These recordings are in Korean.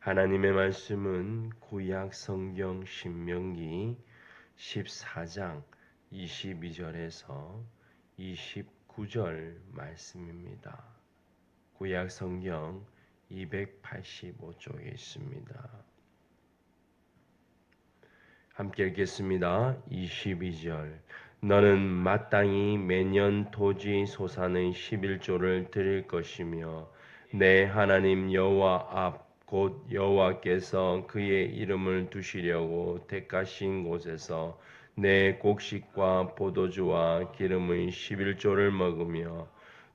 하나님의 말씀은 구약 성경 신명기 14장 22절에서 29절 말씀입니다. 구약 성경 285쪽에 있습니다. 함께 읽겠습니다. 22절 너는 마땅히 매년 토지 소산의 11조를 드릴 것이며 내 하나님 여호와 앞 곧 여호와께서 그의 이름을 두시려고 택하신 곳에서 내 곡식과 포도주와 기름의 11조를 먹으며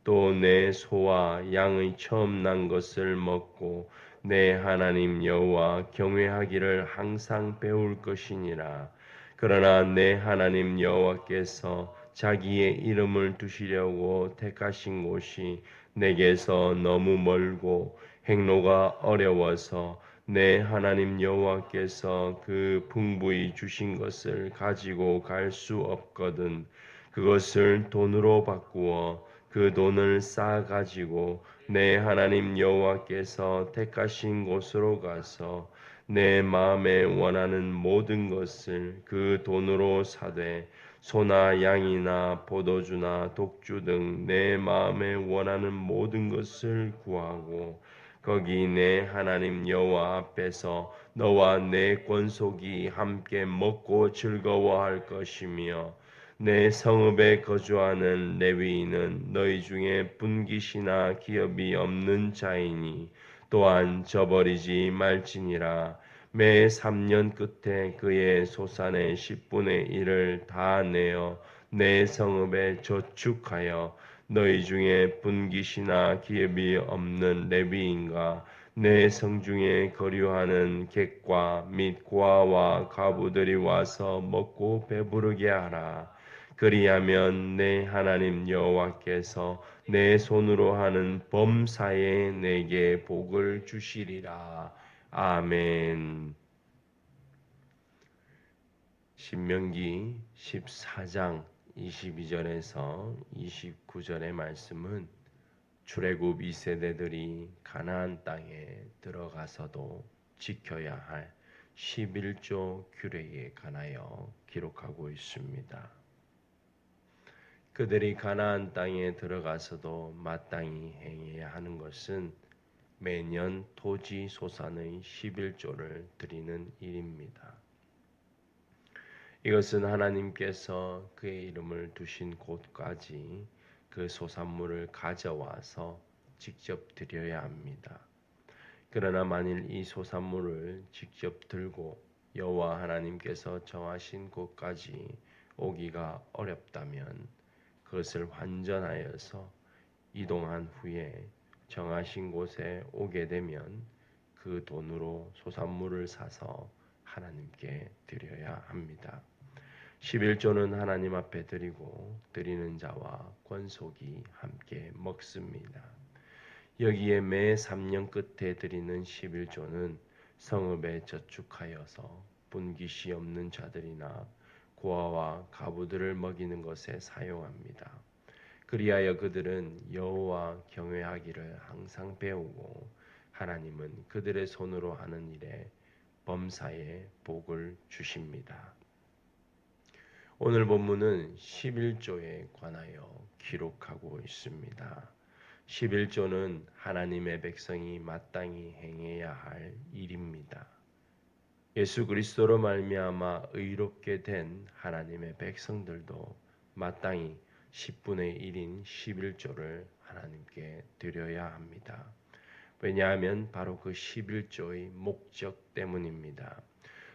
또 내 소와 양의 처음 난 것을 먹고 내 하나님 여호와 경외하기를 항상 배울 것이니라. 그러나 내 하나님 여호와께서 자기의 이름을 두시려고 택하신 곳이 내게서 너무 멀고 행로가 어려워서 내 하나님 여호와께서 그 풍부히 주신 것을 가지고 갈 수 없거든. 그것을 돈으로 바꾸어 그 돈을 쌓아 가지고 내 하나님 여호와께서 택하신 곳으로 가서 내 마음에 원하는 모든 것을 그 돈으로 사되 소나 양이나 포도주나 독주 등 내 마음에 원하는 모든 것을 구하고 거기 내 하나님 여호와 앞에서 너와 내 권속이 함께 먹고 즐거워할 것이며 내 성읍에 거주하는 레위인은 너희 중에 분깃이나 기업이 없는 자이니 또한 저버리지 말지니라 매 3년 끝에 그의 소산의 10분의 1을 다 내어 내 성읍에 저축하여 너희 중에 분깃이나 기업이 없는 레비인가 내 성중에 거류하는 객과 및 고아와 가부들이 와서 먹고 배부르게 하라. 그리하면 내 하나님 여호와께서 내 손으로 하는 범사에 내게 복을 주시리라. 아멘. 신명기 14장 22절에서 29절의 말씀은 출애굽 2세대들이 가나안 땅에 들어가서도 지켜야 할 11조 규례에 관하여 기록하고 있습니다. 그들이 가나안 땅에 들어가서도 마땅히 행해야 하는 것은 매년 토지 소산의 11조를 드리는 일입니다. 이것은 하나님께서 그의 이름을 두신 곳까지 그 소산물을 가져와서 직접 드려야 합니다. 그러나 만일 이 소산물을 직접 들고 여호와 하나님께서 정하신 곳까지 오기가 어렵다면 그것을 환전하여서 이동한 후에 정하신 곳에 오게 되면 그 돈으로 소산물을 사서 하나님께 드려야 합니다. 11조는 하나님 앞에 드리고 드리는 자와 권속이 함께 먹습니다. 여기에 매 3년 끝에 드리는 11조는 성읍에 저축하여서 분깃이 없는 자들이나 고아와 가부들을 먹이는 것에 사용합니다. 그리하여 그들은 여호와 경외하기를 항상 배우고 하나님은 그들의 손으로 하는 일에 범사에 복을 주십니다. 오늘 본문은 11조에 관하여 기록하고 있습니다. 11조는 하나님의 백성이 마땅히 행해야 할 일입니다. 예수 그리스도로 말미암아 의롭게 된 하나님의 백성들도 마땅히 10분의 1인 11조를 하나님께 드려야 합니다. 왜냐하면 바로 그 11조의 목적 때문입니다.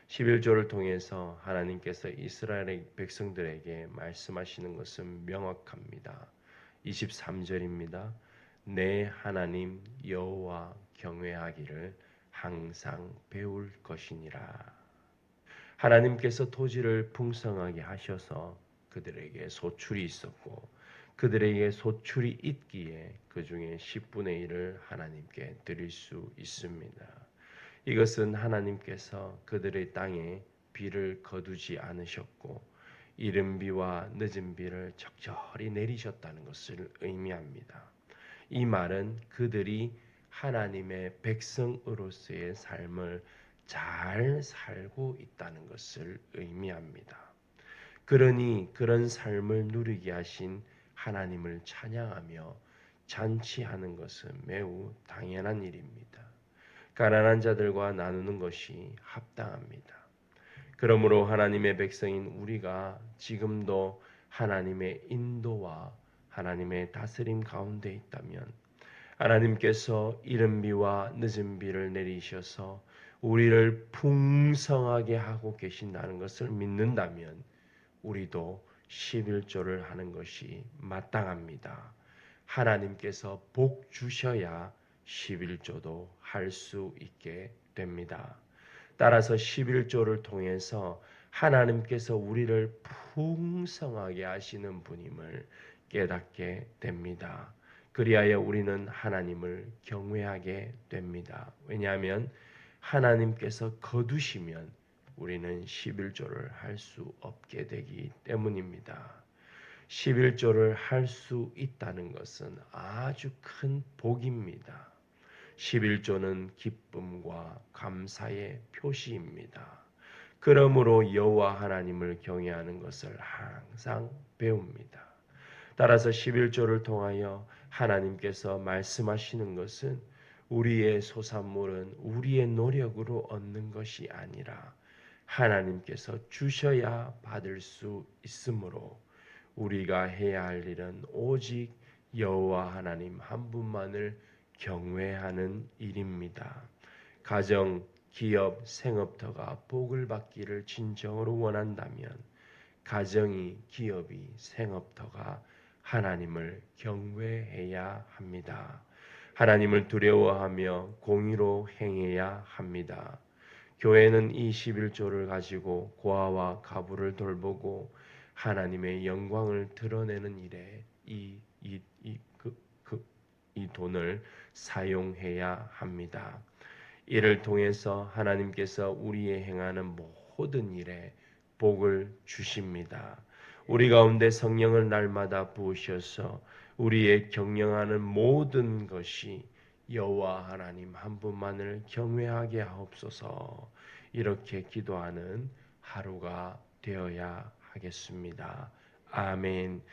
11조를 통해서 하나님께서 이스라엘의 백성들에게 말씀하시는 것은 명확합니다. 23절입니다. 내 하나님 여호와 경외하기를 항상 배울 것이니라. 하나님께서 토지를 풍성하게 하셔서 그들에게 소출이 있었고 그들에게 소출이 있기에 그 중에 10분의 1을 하나님께 드릴 수 있습니다. 이것은 하나님께서 그들의 땅에 비를 거두지 않으셨고 이른 비와 늦은 비를 적절히 내리셨다는 것을 의미합니다. 이 말은 그들이 하나님의 백성으로서의 삶을 잘 살고 있다는 것을 의미합니다. 그러니 그런 삶을 누리게 하신 하나님을 찬양하며 잔치하는 것은 매우 당연한 일입니다. 가난한 자들과 나누는 것이 합당합니다. 그러므로 하나님의 백성인 우리가 지금도 하나님의 인도와 하나님의 다스림 가운데 있다면 하나님께서 이른 비와 늦은 비를 내리셔서 우리를 풍성하게 하고 계신다는 것을 믿는다면 우리도 11조를 하는 것이 마땅합니다. 하나님께서 복 주셔야 11조도 할 수 있게 됩니다. 따라서 11조를 통해서 하나님께서 우리를 풍성하게 하시는 분임을 깨닫게 됩니다. 그리하여 우리는 하나님을 경외하게 됩니다. 왜냐하면 하나님께서 거두시면 우리는 11조를 할 수 없게 되기 때문입니다. 11조를 할 수 있다는 것은 아주 큰 복입니다. 11조는 기쁨과 감사의 표시입니다. 그러므로 여호와 하나님을 경외하는 것을 항상 배웁니다. 따라서 11조를 통하여 하나님께서 말씀하시는 것은 우리의 소산물은 우리의 노력으로 얻는 것이 아니라 하나님께서 주셔야 받을 수 있으므로 우리가 해야 할 일은 오직 여호와 하나님 한 분만을 경외하는 일입니다. 가정, 기업, 생업터가 복을 받기를 진정으로 원한다면 가정이, 기업이, 생업터가 하나님을 경외해야 합니다. 하나님을 두려워하며 공의로 행해야 합니다. 교회는 이 11조를 가지고 고아와 가부를 돌보고 하나님의 영광을 드러내는 일에 이, 이, 이, 그, 그, 이 돈을 사용해야 합니다. 이를 통해서 하나님께서 우리의 행하는 모든 일에 복을 주십니다. 우리 가운데 성령을 날마다 부으셔서 우리의 경영하는 모든 것이 여호와 하나님 한 분만을 경외하게 하옵소서. 이렇게 기도하는 하루가 되어야 하겠습니다. 아멘.